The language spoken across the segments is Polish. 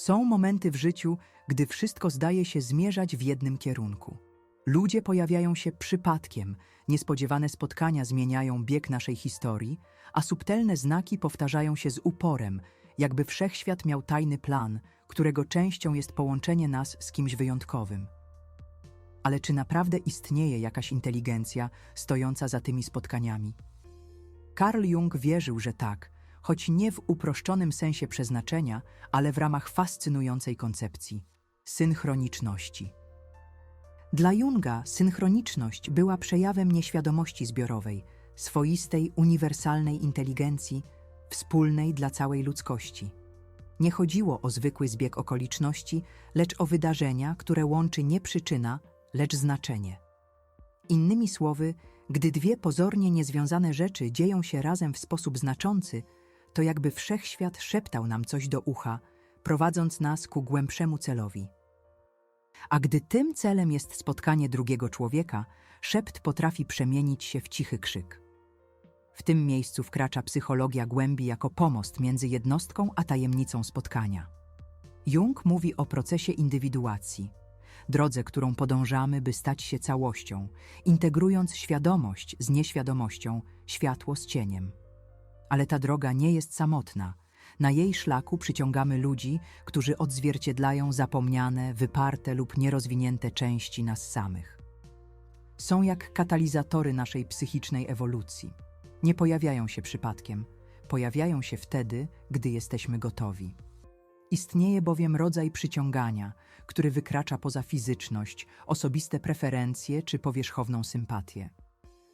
Są momenty w życiu, gdy wszystko zdaje się zmierzać w jednym kierunku. Ludzie pojawiają się przypadkiem, niespodziewane spotkania zmieniają bieg naszej historii, a subtelne znaki powtarzają się z uporem, jakby wszechświat miał tajny plan, którego częścią jest połączenie nas z kimś wyjątkowym. Ale czy naprawdę istnieje jakaś inteligencja stojąca za tymi spotkaniami? Carl Jung wierzył, że tak, choć nie w uproszczonym sensie przeznaczenia, ale w ramach fascynującej koncepcji synchroniczności. Dla Junga synchroniczność była przejawem nieświadomości zbiorowej, swoistej, uniwersalnej inteligencji, wspólnej dla całej ludzkości. Nie chodziło o zwykły zbieg okoliczności, lecz o wydarzenia, które łączy nie przyczyna, lecz znaczenie. Innymi słowy, gdy dwie pozornie niezwiązane rzeczy dzieją się razem w sposób znaczący, to jakby wszechświat szeptał nam coś do ucha, prowadząc nas ku głębszemu celowi. A gdy tym celem jest spotkanie drugiego człowieka, szept potrafi przemienić się w cichy krzyk. W tym miejscu wkracza psychologia głębi jako pomost między jednostką a tajemnicą spotkania. Jung mówi o procesie indywiduacji, drodze, którą podążamy, by stać się całością, integrując świadomość z nieświadomością, światło z cieniem. Ale ta droga nie jest samotna. Na jej szlaku przyciągamy ludzi, którzy odzwierciedlają zapomniane, wyparte lub nierozwinięte części nas samych. Są jak katalizatory naszej psychicznej ewolucji. Nie pojawiają się przypadkiem, pojawiają się wtedy, gdy jesteśmy gotowi. Istnieje bowiem rodzaj przyciągania, który wykracza poza fizyczność, osobiste preferencje czy powierzchowną sympatię.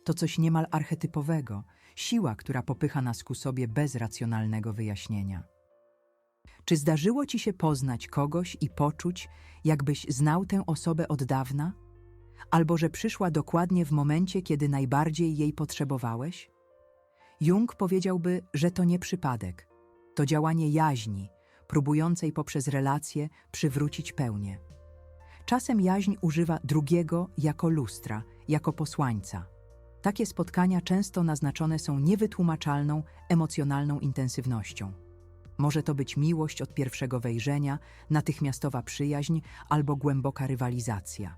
To coś niemal archetypowego, siła, która popycha nas ku sobie bez racjonalnego wyjaśnienia. Czy zdarzyło ci się poznać kogoś i poczuć, jakbyś znał tę osobę od dawna? Albo że przyszła dokładnie w momencie, kiedy najbardziej jej potrzebowałeś? Jung powiedziałby, że to nie przypadek. To działanie jaźni, próbującej poprzez relacje przywrócić pełnię. Czasem jaźń używa drugiego jako lustra, jako posłańca. Takie spotkania często naznaczone są niewytłumaczalną, emocjonalną intensywnością. Może to być miłość od pierwszego wejrzenia, natychmiastowa przyjaźń albo głęboka rywalizacja.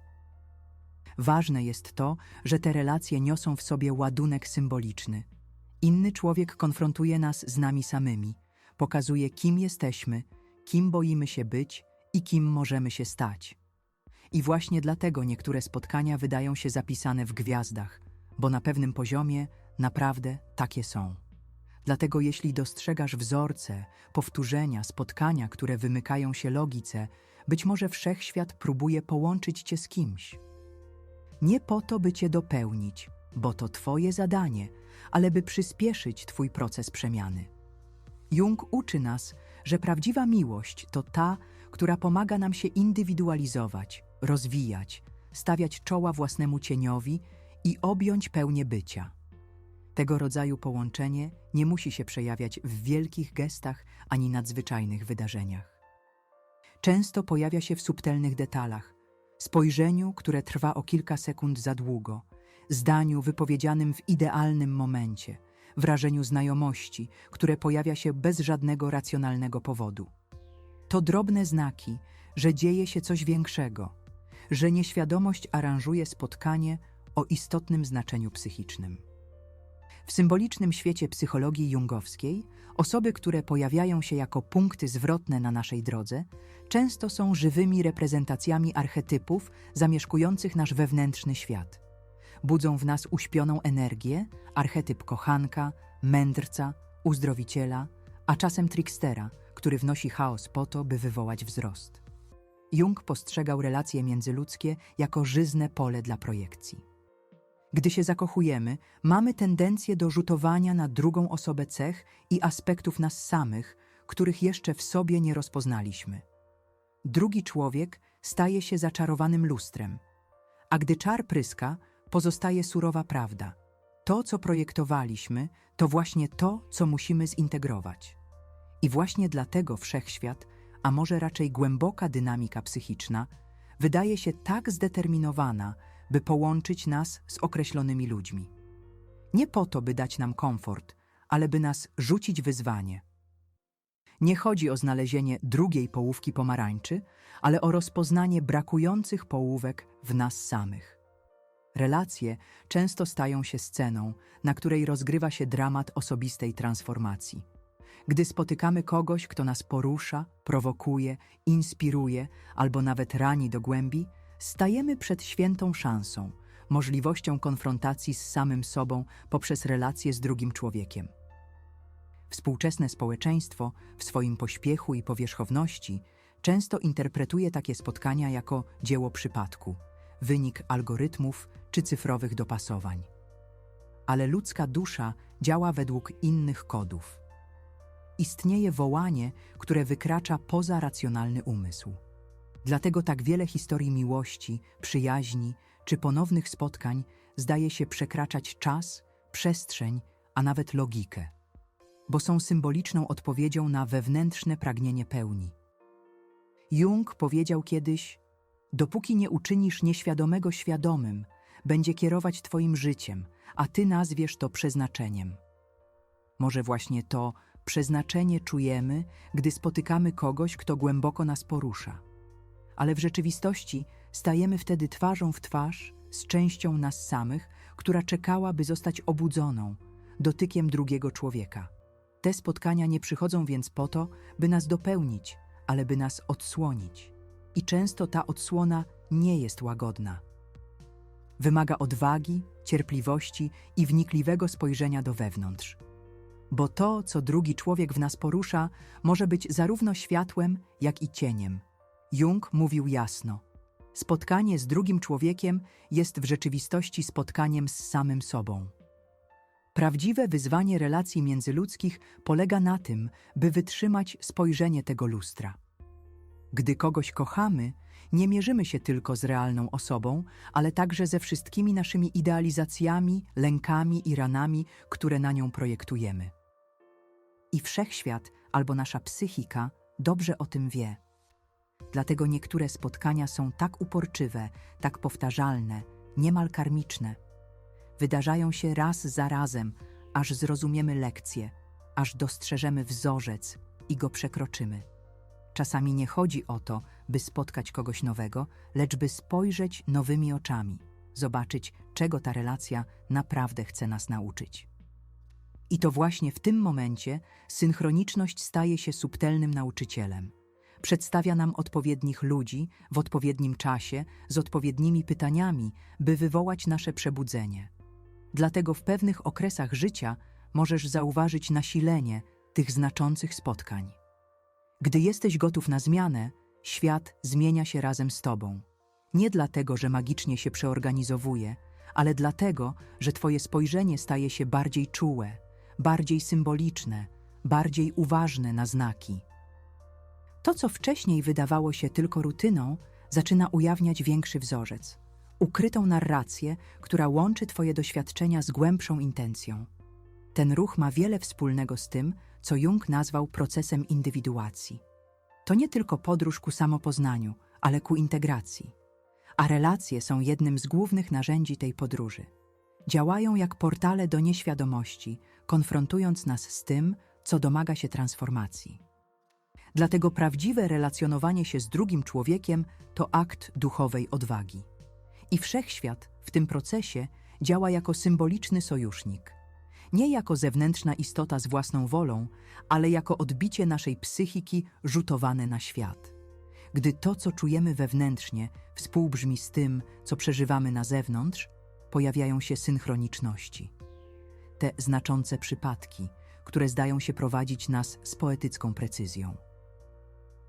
Ważne jest to, że te relacje niosą w sobie ładunek symboliczny. Inny człowiek konfrontuje nas z nami samymi, pokazuje, kim jesteśmy, kim boimy się być i kim możemy się stać. I właśnie dlatego niektóre spotkania wydają się zapisane w gwiazdach, bo na pewnym poziomie naprawdę takie są. Dlatego jeśli dostrzegasz wzorce, powtórzenia, spotkania, które wymykają się logice, być może wszechświat próbuje połączyć cię z kimś. Nie po to, by cię dopełnić, bo to twoje zadanie, ale by przyspieszyć twój proces przemiany. Jung uczy nas, że prawdziwa miłość to ta, która pomaga nam się indywidualizować, rozwijać, stawiać czoła własnemu cieniowi i objąć pełnię bycia. Tego rodzaju połączenie nie musi się przejawiać w wielkich gestach ani nadzwyczajnych wydarzeniach. Często pojawia się w subtelnych detalach, spojrzeniu, które trwa o kilka sekund za długo, zdaniu wypowiedzianym w idealnym momencie, wrażeniu znajomości, które pojawia się bez żadnego racjonalnego powodu. To drobne znaki, że dzieje się coś większego, że nieświadomość aranżuje spotkanie o istotnym znaczeniu psychicznym. W symbolicznym świecie psychologii jungowskiej osoby, które pojawiają się jako punkty zwrotne na naszej drodze, często są żywymi reprezentacjami archetypów zamieszkujących nasz wewnętrzny świat. Budzą w nas uśpioną energię, archetyp kochanka, mędrca, uzdrowiciela, a czasem trickstera, który wnosi chaos po to, by wywołać wzrost. Jung postrzegał relacje międzyludzkie jako żyzne pole dla projekcji. Gdy się zakochujemy, mamy tendencję do rzutowania na drugą osobę cech i aspektów nas samych, których jeszcze w sobie nie rozpoznaliśmy. Drugi człowiek staje się zaczarowanym lustrem, a gdy czar pryska, pozostaje surowa prawda. To, co projektowaliśmy, to właśnie to, co musimy zintegrować. I właśnie dlatego wszechświat, a może raczej głęboka dynamika psychiczna, wydaje się tak zdeterminowana, by połączyć nas z określonymi ludźmi. Nie po to, by dać nam komfort, ale by nas rzucić wyzwanie. Nie chodzi o znalezienie drugiej połówki pomarańczy, ale o rozpoznanie brakujących połówek w nas samych. Relacje często stają się sceną, na której rozgrywa się dramat osobistej transformacji. Gdy spotykamy kogoś, kto nas porusza, prowokuje, inspiruje albo nawet rani do głębi, stajemy przed świętą szansą, możliwością konfrontacji z samym sobą poprzez relacje z drugim człowiekiem. Współczesne społeczeństwo w swoim pośpiechu i powierzchowności często interpretuje takie spotkania jako dzieło przypadku, wynik algorytmów czy cyfrowych dopasowań. Ale ludzka dusza działa według innych kodów. Istnieje wołanie, które wykracza poza racjonalny umysł. Dlatego tak wiele historii miłości, przyjaźni czy ponownych spotkań zdaje się przekraczać czas, przestrzeń, a nawet logikę, bo są symboliczną odpowiedzią na wewnętrzne pragnienie pełni. Jung powiedział kiedyś: Dopóki nie uczynisz nieświadomego świadomym, będzie kierować Twoim życiem, a Ty nazwiesz to przeznaczeniem. Może właśnie to przeznaczenie czujemy, gdy spotykamy kogoś, kto głęboko nas porusza. Ale w rzeczywistości stajemy wtedy twarzą w twarz z częścią nas samych, która czekała, by zostać obudzoną dotykiem drugiego człowieka. Te spotkania nie przychodzą więc po to, by nas dopełnić, ale by nas odsłonić. I często ta odsłona nie jest łagodna. Wymaga odwagi, cierpliwości i wnikliwego spojrzenia do wewnątrz. Bo to, co drugi człowiek w nas porusza, może być zarówno światłem, jak i cieniem. Jung mówił jasno: Spotkanie z drugim człowiekiem jest w rzeczywistości spotkaniem z samym sobą. Prawdziwe wyzwanie relacji międzyludzkich polega na tym, by wytrzymać spojrzenie tego lustra. Gdy kogoś kochamy, nie mierzymy się tylko z realną osobą, ale także ze wszystkimi naszymi idealizacjami, lękami i ranami, które na nią projektujemy. I wszechświat albo nasza psychika dobrze o tym wie. Dlatego niektóre spotkania są tak uporczywe, tak powtarzalne, niemal karmiczne. Wydarzają się raz za razem, aż zrozumiemy lekcję, aż dostrzeżemy wzorzec i go przekroczymy. Czasami nie chodzi o to, by spotkać kogoś nowego, lecz by spojrzeć nowymi oczami, zobaczyć, czego ta relacja naprawdę chce nas nauczyć. I to właśnie w tym momencie synchroniczność staje się subtelnym nauczycielem. Przedstawia nam odpowiednich ludzi w odpowiednim czasie z odpowiednimi pytaniami, by wywołać nasze przebudzenie. Dlatego w pewnych okresach życia możesz zauważyć nasilenie tych znaczących spotkań. Gdy jesteś gotów na zmianę, świat zmienia się razem z tobą. Nie dlatego, że magicznie się przeorganizowuje, ale dlatego, że twoje spojrzenie staje się bardziej czułe, bardziej symboliczne, bardziej uważne na znaki. To, co wcześniej wydawało się tylko rutyną, zaczyna ujawniać większy wzorzec, ukrytą narrację, która łączy Twoje doświadczenia z głębszą intencją. Ten ruch ma wiele wspólnego z tym, co Jung nazwał procesem indywiduacji. To nie tylko podróż ku samopoznaniu, ale ku integracji. A relacje są jednym z głównych narzędzi tej podróży. Działają jak portale do nieświadomości, konfrontując nas z tym, co domaga się transformacji. Dlatego prawdziwe relacjonowanie się z drugim człowiekiem to akt duchowej odwagi. I wszechświat w tym procesie działa jako symboliczny sojusznik. Nie jako zewnętrzna istota z własną wolą, ale jako odbicie naszej psychiki rzutowane na świat. Gdy to, co czujemy wewnętrznie, współbrzmi z tym, co przeżywamy na zewnątrz, pojawiają się synchroniczności. Te znaczące przypadki, które zdają się prowadzić nas z poetycką precyzją.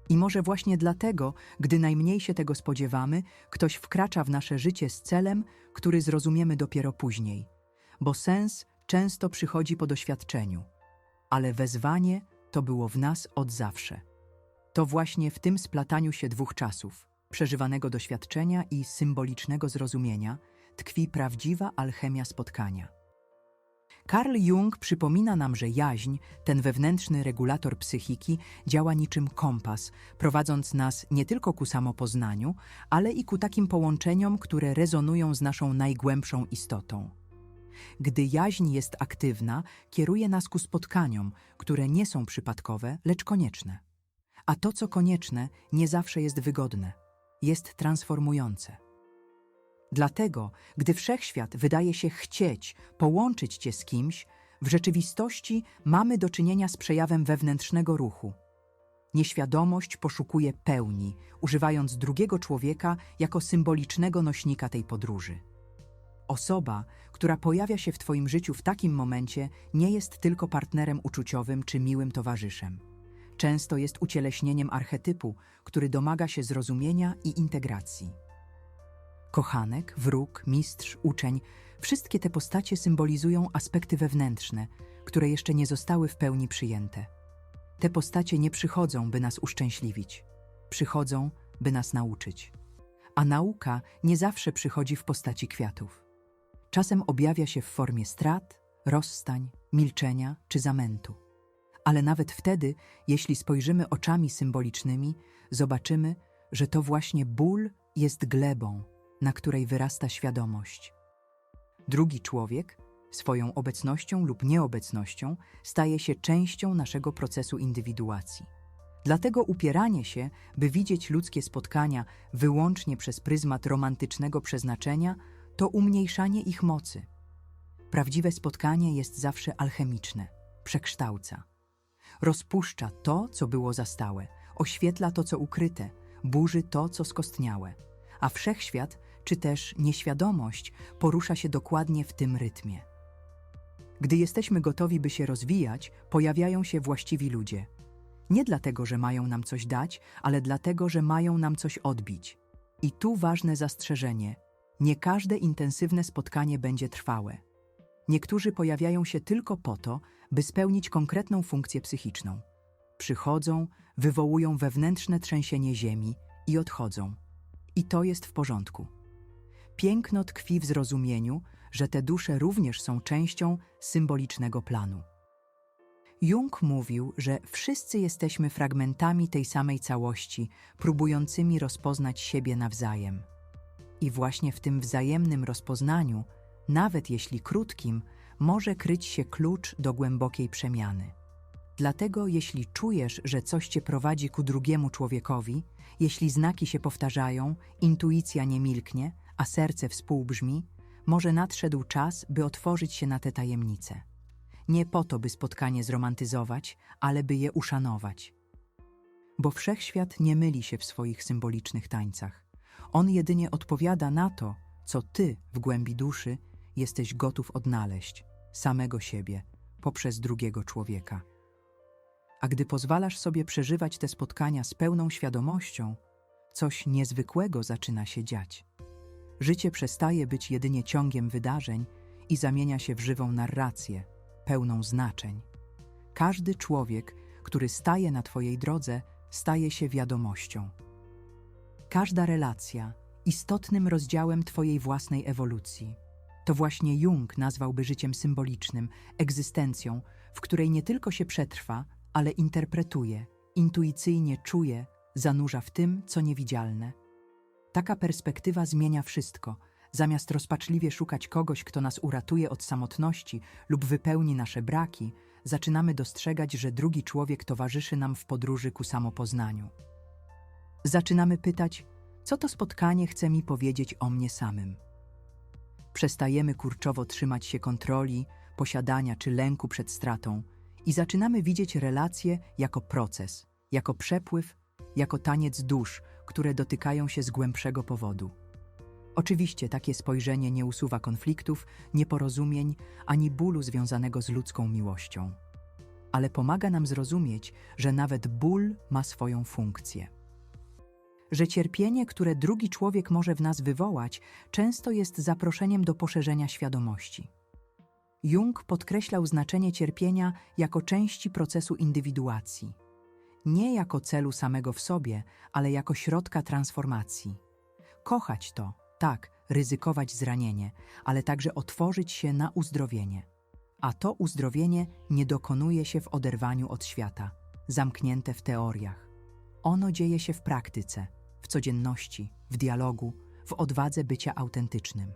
I może właśnie dlatego, gdy najmniej się tego spodziewamy, ktoś wkracza w nasze życie z celem, który zrozumiemy dopiero później, bo sens często przychodzi po doświadczeniu, ale wezwanie to było w nas od zawsze. To właśnie w tym splataniu się dwóch czasów, przeżywanego doświadczenia i symbolicznego zrozumienia, tkwi prawdziwa alchemia spotkania. Carl Jung przypomina nam, że jaźń, ten wewnętrzny regulator psychiki, działa niczym kompas, prowadząc nas nie tylko ku samopoznaniu, ale i ku takim połączeniom, które rezonują z naszą najgłębszą istotą. Gdy jaźń jest aktywna, kieruje nas ku spotkaniom, które nie są przypadkowe, lecz konieczne. A to, co konieczne, nie zawsze jest wygodne, jest transformujące. Dlatego, gdy wszechświat wydaje się chcieć połączyć cię z kimś, w rzeczywistości mamy do czynienia z przejawem wewnętrznego ruchu. Nieświadomość poszukuje pełni, używając drugiego człowieka jako symbolicznego nośnika tej podróży. Osoba, która pojawia się w Twoim życiu w takim momencie, nie jest tylko partnerem uczuciowym czy miłym towarzyszem. Często jest ucieleśnieniem archetypu, który domaga się zrozumienia i integracji. Kochanek, wróg, mistrz, uczeń wszystkie te postacie symbolizują aspekty wewnętrzne, które jeszcze nie zostały w pełni przyjęte. Te postacie nie przychodzą, by nas uszczęśliwić, przychodzą, by nas nauczyć. A nauka nie zawsze przychodzi w postaci kwiatów. Czasem objawia się w formie strat, rozstań, milczenia czy zamętu. Ale nawet wtedy, jeśli spojrzymy oczami symbolicznymi, zobaczymy, że to właśnie ból jest glebą, na której wyrasta świadomość. Drugi człowiek, swoją obecnością lub nieobecnością, staje się częścią naszego procesu indywiduacji. Dlatego upieranie się, by widzieć ludzkie spotkania wyłącznie przez pryzmat romantycznego przeznaczenia, to umniejszanie ich mocy. Prawdziwe spotkanie jest zawsze alchemiczne, przekształca. Rozpuszcza to, co było zastałe, oświetla to, co ukryte, burzy to, co skostniałe. A wszechświat, czy też nieświadomość, porusza się dokładnie w tym rytmie. Gdy jesteśmy gotowi, by się rozwijać, pojawiają się właściwi ludzie. Nie dlatego, że mają nam coś dać, ale dlatego, że mają nam coś odbić. I tu ważne zastrzeżenie: nie każde intensywne spotkanie będzie trwałe. Niektórzy pojawiają się tylko po to, by spełnić konkretną funkcję psychiczną. Przychodzą, wywołują wewnętrzne trzęsienie ziemi i odchodzą. I to jest w porządku. Piękno tkwi w zrozumieniu, że te dusze również są częścią symbolicznego planu. Jung mówił, że wszyscy jesteśmy fragmentami tej samej całości, próbującymi rozpoznać siebie nawzajem. I właśnie w tym wzajemnym rozpoznaniu, nawet jeśli krótkim, może kryć się klucz do głębokiej przemiany. Dlatego, jeśli czujesz, że coś cię prowadzi ku drugiemu człowiekowi, jeśli znaki się powtarzają, intuicja nie milknie, a serce współbrzmi, może nadszedł czas, by otworzyć się na te tajemnice. Nie po to, by spotkanie zromantyzować, ale by je uszanować. Bo wszechświat nie myli się w swoich symbolicznych tańcach. On jedynie odpowiada na to, co ty w głębi duszy jesteś gotów odnaleźć, samego siebie, poprzez drugiego człowieka. A gdy pozwalasz sobie przeżywać te spotkania z pełną świadomością, coś niezwykłego zaczyna się dziać. Życie przestaje być jedynie ciągiem wydarzeń i zamienia się w żywą narrację, pełną znaczeń. Każdy człowiek, który staje na Twojej drodze, staje się wiadomością. Każda relacja istotnym rozdziałem Twojej własnej ewolucji. To właśnie Jung nazwałby życiem symbolicznym, egzystencją, w której nie tylko się przetrwa, ale interpretuje, intuicyjnie czuje, zanurza w tym, co niewidzialne. Taka perspektywa zmienia wszystko. Zamiast rozpaczliwie szukać kogoś, kto nas uratuje od samotności lub wypełni nasze braki, zaczynamy dostrzegać, że drugi człowiek towarzyszy nam w podróży ku samopoznaniu. Zaczynamy pytać, co to spotkanie chce mi powiedzieć o mnie samym. Przestajemy kurczowo trzymać się kontroli, posiadania czy lęku przed stratą i zaczynamy widzieć relacje jako proces, jako przepływ, jako taniec dusz, które dotykają się z głębszego powodu. Oczywiście takie spojrzenie nie usuwa konfliktów, nieporozumień ani bólu związanego z ludzką miłością, ale pomaga nam zrozumieć, że nawet ból ma swoją funkcję. Że cierpienie, które drugi człowiek może w nas wywołać, często jest zaproszeniem do poszerzenia świadomości. Jung podkreślał znaczenie cierpienia jako części procesu indywiduacji nie jako celu samego w sobie, ale jako środka transformacji. Kochać to, tak, ryzykować zranienie, ale także otworzyć się na uzdrowienie. A to uzdrowienie nie dokonuje się w oderwaniu od świata, zamknięte w teoriach. Ono dzieje się w praktyce, w codzienności, w dialogu, w odwadze bycia autentycznym.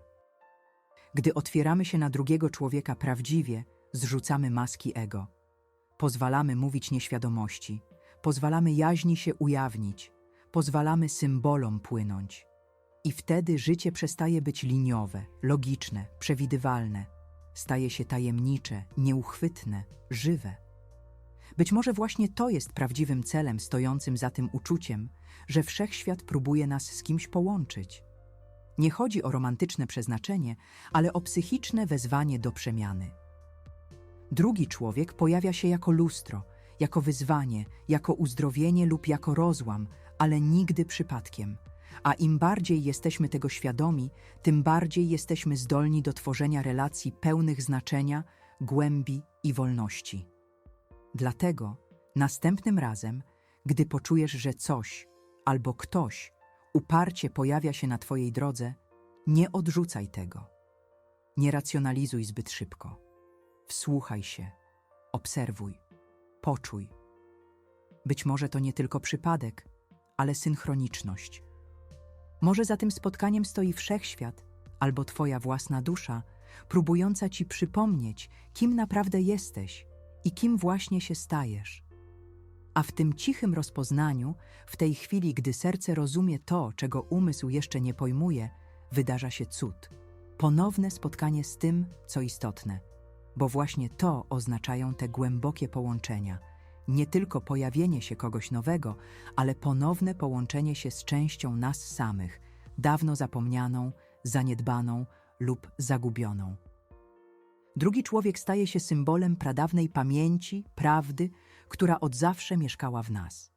Gdy otwieramy się na drugiego człowieka prawdziwie, zrzucamy maski ego. Pozwalamy mówić nieświadomości, pozwalamy jaźni się ujawnić, pozwalamy symbolom płynąć. I wtedy życie przestaje być liniowe, logiczne, przewidywalne. Staje się tajemnicze, nieuchwytne, żywe. Być może właśnie to jest prawdziwym celem stojącym za tym uczuciem, że wszechświat próbuje nas z kimś połączyć. Nie chodzi o romantyczne przeznaczenie, ale o psychiczne wezwanie do przemiany. Drugi człowiek pojawia się jako lustro, jako wyzwanie, jako uzdrowienie lub jako rozłam, ale nigdy przypadkiem. A im bardziej jesteśmy tego świadomi, tym bardziej jesteśmy zdolni do tworzenia relacji pełnych znaczenia, głębi i wolności. Dlatego następnym razem, gdy poczujesz, że coś albo ktoś uparcie pojawia się na Twojej drodze, nie odrzucaj tego. Nie racjonalizuj zbyt szybko. Wsłuchaj się, obserwuj, poczuj. Być może to nie tylko przypadek, ale synchroniczność. Może za tym spotkaniem stoi wszechświat albo Twoja własna dusza, próbująca Ci przypomnieć, kim naprawdę jesteś i kim właśnie się stajesz. A w tym cichym rozpoznaniu, w tej chwili, gdy serce rozumie to, czego umysł jeszcze nie pojmuje, wydarza się cud. Ponowne spotkanie z tym, co istotne, bo właśnie to oznaczają te głębokie połączenia. Nie tylko pojawienie się kogoś nowego, ale ponowne połączenie się z częścią nas samych, dawno zapomnianą, zaniedbaną lub zagubioną. Drugi człowiek staje się symbolem pradawnej pamięci, prawdy, która od zawsze mieszkała w nas.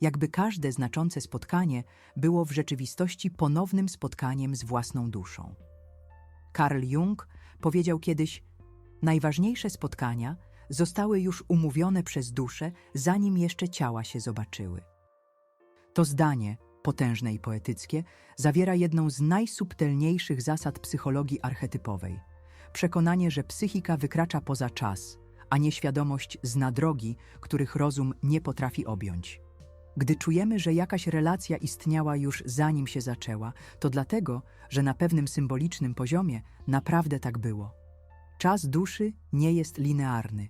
Jakby każde znaczące spotkanie było w rzeczywistości ponownym spotkaniem z własną duszą. Carl Jung powiedział kiedyś: Najważniejsze spotkania zostały już umówione przez duszę, zanim jeszcze ciała się zobaczyły. To zdanie, potężne i poetyckie, zawiera jedną z najsubtelniejszych zasad psychologii archetypowej – przekonanie, że psychika wykracza poza czas, a nieświadomość zna drogi, których rozum nie potrafi objąć. Gdy czujemy, że jakaś relacja istniała już zanim się zaczęła, to dlatego, że na pewnym symbolicznym poziomie naprawdę tak było. Czas duszy nie jest linearny,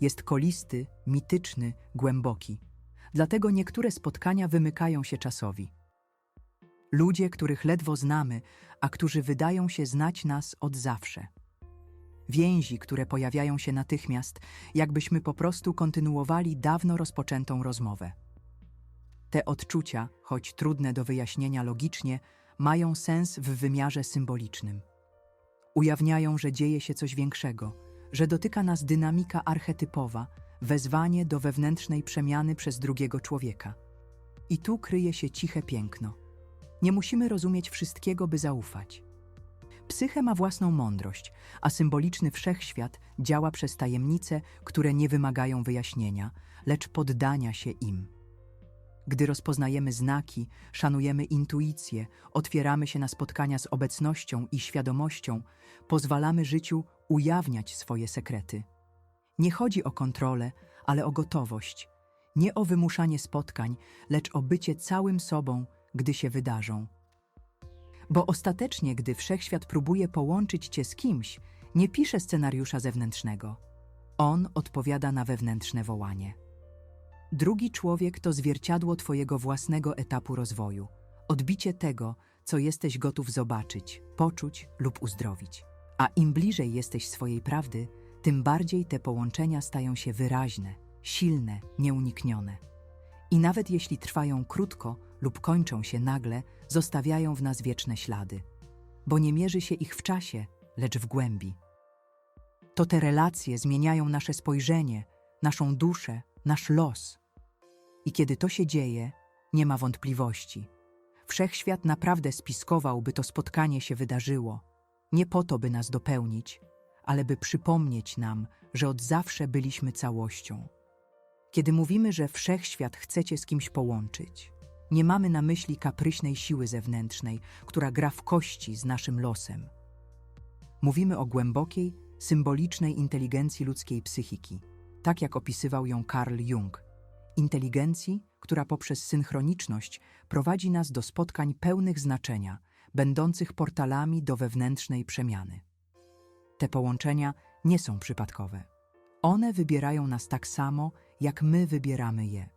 jest kolisty, mityczny, głęboki. Dlatego niektóre spotkania wymykają się czasowi. Ludzie, których ledwo znamy, a którzy wydają się znać nas od zawsze więzi, które pojawiają się natychmiast, jakbyśmy po prostu kontynuowali dawno rozpoczętą rozmowę. Te odczucia, choć trudne do wyjaśnienia logicznie, mają sens w wymiarze symbolicznym. Ujawniają, że dzieje się coś większego, że dotyka nas dynamika archetypowa, wezwanie do wewnętrznej przemiany przez drugiego człowieka. I tu kryje się ciche piękno. Nie musimy rozumieć wszystkiego, by zaufać. Psyche ma własną mądrość, a symboliczny wszechświat działa przez tajemnice, które nie wymagają wyjaśnienia, lecz poddania się im. Gdy rozpoznajemy znaki, szanujemy intuicję, otwieramy się na spotkania z obecnością i świadomością, pozwalamy życiu ujawniać swoje sekrety. Nie chodzi o kontrolę, ale o gotowość. Nie o wymuszanie spotkań, lecz o bycie całym sobą, gdy się wydarzą. Bo ostatecznie, gdy wszechświat próbuje połączyć cię z kimś, nie pisze scenariusza zewnętrznego. On odpowiada na wewnętrzne wołanie. Drugi człowiek to zwierciadło Twojego własnego etapu rozwoju, odbicie tego, co jesteś gotów zobaczyć, poczuć lub uzdrowić. A im bliżej jesteś swojej prawdy, tym bardziej te połączenia stają się wyraźne, silne, nieuniknione. I nawet jeśli trwają krótko lub kończą się nagle, zostawiają w nas wieczne ślady, bo nie mierzy się ich w czasie, lecz w głębi. To te relacje zmieniają nasze spojrzenie, naszą duszę, nasz los. I kiedy to się dzieje, nie ma wątpliwości. Wszechświat naprawdę spiskował, by to spotkanie się wydarzyło, nie po to, by nas dopełnić, ale by przypomnieć nam, że od zawsze byliśmy całością. Kiedy mówimy, że wszechświat chcecie z kimś połączyć, nie mamy na myśli kapryśnej siły zewnętrznej, która gra w kości z naszym losem. Mówimy o głębokiej, symbolicznej inteligencji ludzkiej psychiki, tak jak opisywał ją Carl Jung. Inteligencji, która poprzez synchroniczność prowadzi nas do spotkań pełnych znaczenia, będących portalami do wewnętrznej przemiany. te połączenia nie są przypadkowe. One wybierają nas tak samo, jak my wybieramy je.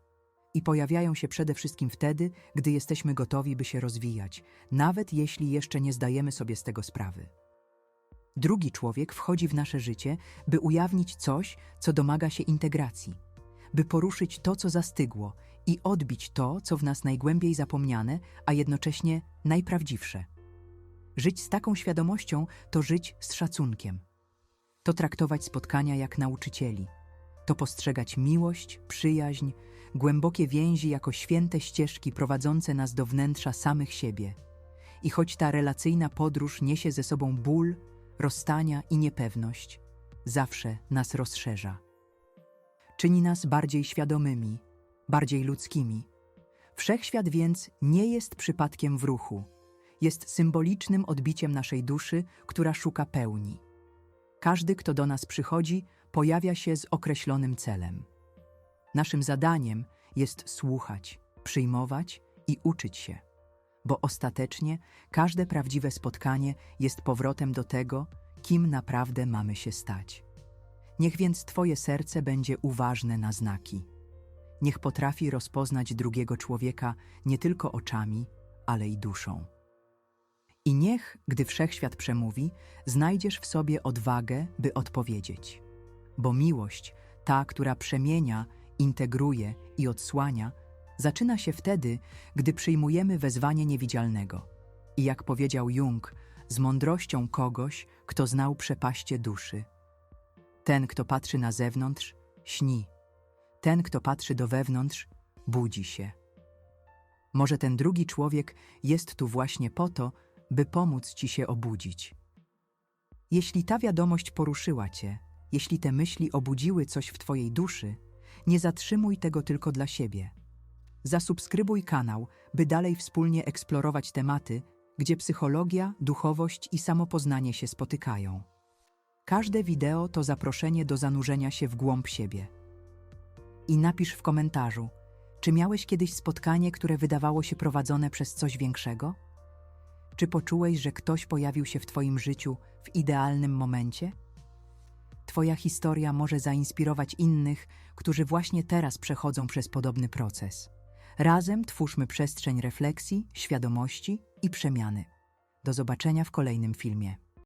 I pojawiają się przede wszystkim wtedy, gdy jesteśmy gotowi, by się rozwijać, nawet jeśli jeszcze nie zdajemy sobie z tego sprawy. Drugi człowiek wchodzi w nasze życie, by ujawnić coś, co domaga się integracji, by poruszyć to, co zastygło i odbić to, co w nas najgłębiej zapomniane, a jednocześnie najprawdziwsze. Żyć z taką świadomością to żyć z szacunkiem. To traktować spotkania jak nauczycieli. To postrzegać miłość, przyjaźń, głębokie więzi jako święte ścieżki prowadzące nas do wnętrza samych siebie. I choć ta relacyjna podróż niesie ze sobą ból, rozstania i niepewność, zawsze nas rozszerza. Czyni nas bardziej świadomymi, bardziej ludzkimi. Wszechświat więc nie jest przypadkiem w ruchu, jest symbolicznym odbiciem naszej duszy, która szuka pełni. Każdy, kto do nas przychodzi, pojawia się z określonym celem. Naszym zadaniem jest słuchać, przyjmować i uczyć się, bo ostatecznie każde prawdziwe spotkanie jest powrotem do tego, kim naprawdę mamy się stać. Niech więc Twoje serce będzie uważne na znaki. Niech potrafi rozpoznać drugiego człowieka nie tylko oczami, ale i duszą. I niech, gdy wszechświat przemówi, znajdziesz w sobie odwagę, by odpowiedzieć. Bo miłość, ta, która przemienia, integruje i odsłania, zaczyna się wtedy, gdy przyjmujemy wezwanie niewidzialnego. I jak powiedział Jung, z mądrością kogoś, kto znał przepaście duszy. Ten, kto patrzy na zewnątrz, śni. Ten, kto patrzy do wewnątrz, budzi się. Może ten drugi człowiek jest tu właśnie po to, by pomóc ci się obudzić. Jeśli ta wiadomość poruszyła cię, jeśli te myśli obudziły coś w twojej duszy, nie zatrzymuj tego tylko dla siebie. Zasubskrybuj kanał, by dalej wspólnie eksplorować tematy, gdzie psychologia, duchowość i samopoznanie się spotykają. Każde wideo to zaproszenie do zanurzenia się w głąb siebie. I napisz w komentarzu, czy miałeś kiedyś spotkanie, które wydawało się prowadzone przez coś większego? Czy poczułeś, że ktoś pojawił się w Twoim życiu w idealnym momencie? Twoja historia może zainspirować innych, którzy właśnie teraz przechodzą przez podobny proces. Razem twórzmy przestrzeń refleksji, świadomości i przemiany. Do zobaczenia w kolejnym filmie.